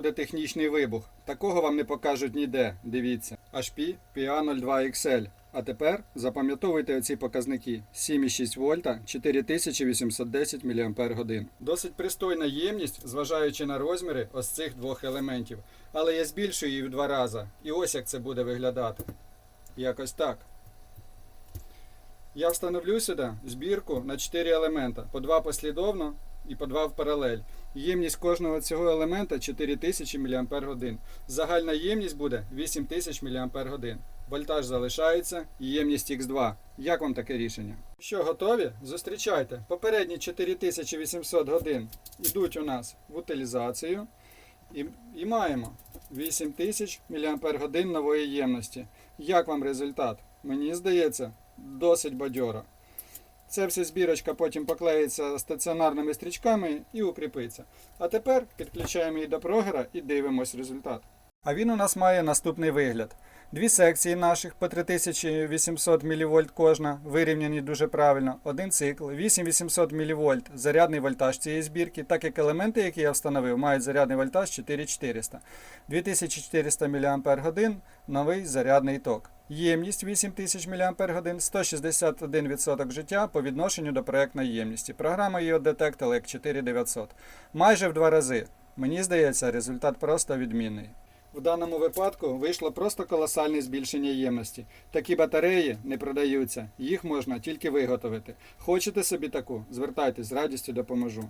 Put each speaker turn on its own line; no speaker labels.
буде технічний вибух. Такого вам не покажуть ніде. Дивіться. HP PA02 XL. А тепер запам'ятовуйте оці показники: 7,6 вольта, 4810 мАч. Досить пристойна ємність, зважаючи на розміри ось цих двох елементів. Але я збільшую її в два рази. І ось як це буде виглядати. Якось так. Я встановлю сюди збірку на 4 елемента, по 2 послідовно і по 2 в паралель. Ємність кожного цього елемента 4000 мАч. Загальна ємність буде 8000 мАч. Вольтаж залишається ємність Х2. Як вам таке рішення? Що готові? Зустрічайте. Попередні 4800 годин йдуть у нас в утилізацію. І, і маємо 8000 мАч нової ємності. Як вам результат? Мені здається, досить бадьоро. Це вся збірочка потім поклеїться стаціонарними стрічками і укріпиться. А тепер підключаємо її до прогера і дивимось результат. А він у нас має наступний вигляд. Дві секції наших по 3800 мВ кожна, вирівняні дуже правильно. Один цикл, 8800 мВ зарядний вольтаж цієї збірки, так як елементи, які я встановив, мають зарядний вольтаж 4400. 2400 мАч новий зарядний ток. Ємність 8000 мАч, 161% життя по відношенню до проектної ємності. Програма її детектила як 4900. Майже в два рази. Мені здається, результат просто відмінний. В даному випадку вийшло просто колосальне збільшення ємності. Такі батареї не продаються, їх можна тільки виготовити. Хочете собі таку? Звертайтесь, з радістю допоможу.